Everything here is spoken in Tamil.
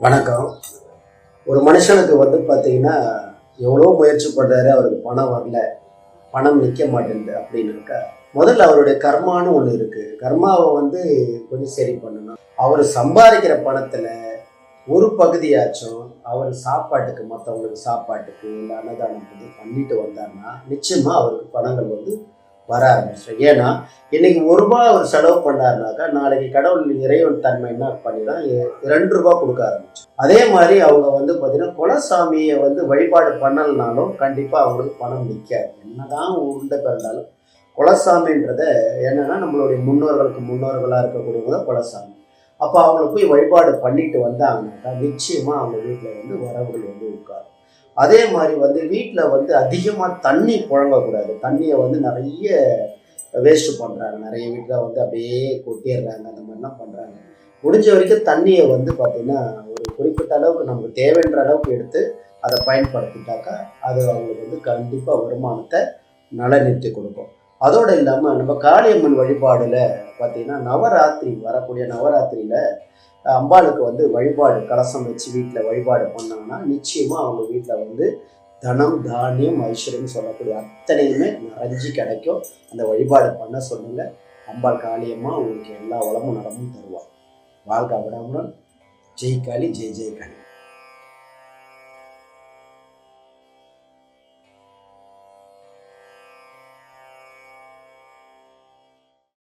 வணக்கம். ஒரு மனுஷனுக்கு வந்து பார்த்தீங்கன்னா எவ்வளோ முயற்சி பண்ணுறாரு அவருக்கு பணம் வரல பணம் நிற்க மாட்டேங்குது அப்படின்னாக்கா முதல்ல அவருடைய கர்மான்னு ஒன்று இருக்குது கர்மாவை வந்து கொஞ்சம் சரி பண்ணணும். அவர் சம்பாதிக்கிற பணத்தில் ஒரு பகுதியாச்சும் அவர் சாப்பாட்டுக்கு மற்றவங்களுக்கு சாப்பாட்டுக்கு இல்லை அன்னதானம் வந்து பண்ணிட்டு வந்தார்னா நிச்சயமாக அவருக்கு பணங்கள் வந்து வர ஆரம்பிச்சிடும் ஏன்னா இன்னைக்கு ஒரு ரூபா அவர் செலவு பண்ணாருனாக்கா நாளைக்கு கடவுள் இறைவன் தன்மை என்ன பண்ணிதான் ரெண்டு ரூபாய் கொடுக்க ஆரம்பிச்சு அதே மாதிரி அவங்க வந்து பார்த்தீங்கன்னா குலசாமியை வந்து வழிபாடு பண்ணலனாலும் கண்டிப்பாக அவங்களுக்கு பணம் நிற்காது என்னதான் உருண்டை பிறந்தாலும் குலசாமின்றத என்னன்னா நம்மளுடைய முன்னோர்களுக்கு முன்னோர்களாக இருக்கக்கூடியவங்க தான் குலசாமி. அப்போ அவங்கள போய் வழிபாடு பண்ணிட்டு வந்தாங்கன்னாக்கா நிச்சயமாக அவங்க வீட்டில் வந்து வரவுகள் வந்து உட்காரும். அதே மாதிரி வந்து வீட்டில் வந்து அதிகமாக தண்ணி புழங்கக்கூடாது. தண்ணியை வந்து நிறைய வேஸ்ட் பண்ணுறாங்க நிறைய வீட்டில் வந்து அப்படியே கொட்டிடுறாங்க. அந்த மாதிரிலாம் பண்ணுறாங்க முடிஞ்ச வரைக்கும் தண்ணியை வந்து பார்த்திங்கன்னா ஒரு குறிப்பிட்ட அளவுக்கு நமக்கு தேவைன்ற அளவுக்கு எடுத்து அதை பயன்படுத்திட்டாக்கா அது அவங்களுக்கு வந்து கண்டிப்பாக வருமானத்தை நலநிறுத்தி கொடுக்கும். அதோடு இல்லாமல் நம்ம காளியம்மன் வழிபாடில் பார்த்திங்கன்னா நவராத்திரி வரக்கூடிய நவராத்திரியில் அம்பாளுக்கு வந்து வழிபாடு கலசம் வச்சு வீட்டில் வழிபாடு பண்ணாங்கன்னா நிச்சயமாக அவங்க வீட்டில் வந்து தனம் தானியம் ஐஸ்வர்யம் சொல்லக்கூடிய அத்தனையுமே நிறைஞ்சு கிடைக்கும். அந்த வழிபாடு பண்ண சொல்லுங்க. அம்பாள் காளியம்மா உங்களுக்கு எல்லா வளமும் நலமும் தருவாள் வாழ்க்கை விடாமல் ஜெய் காளி ஜெய் ஜெய் காளி.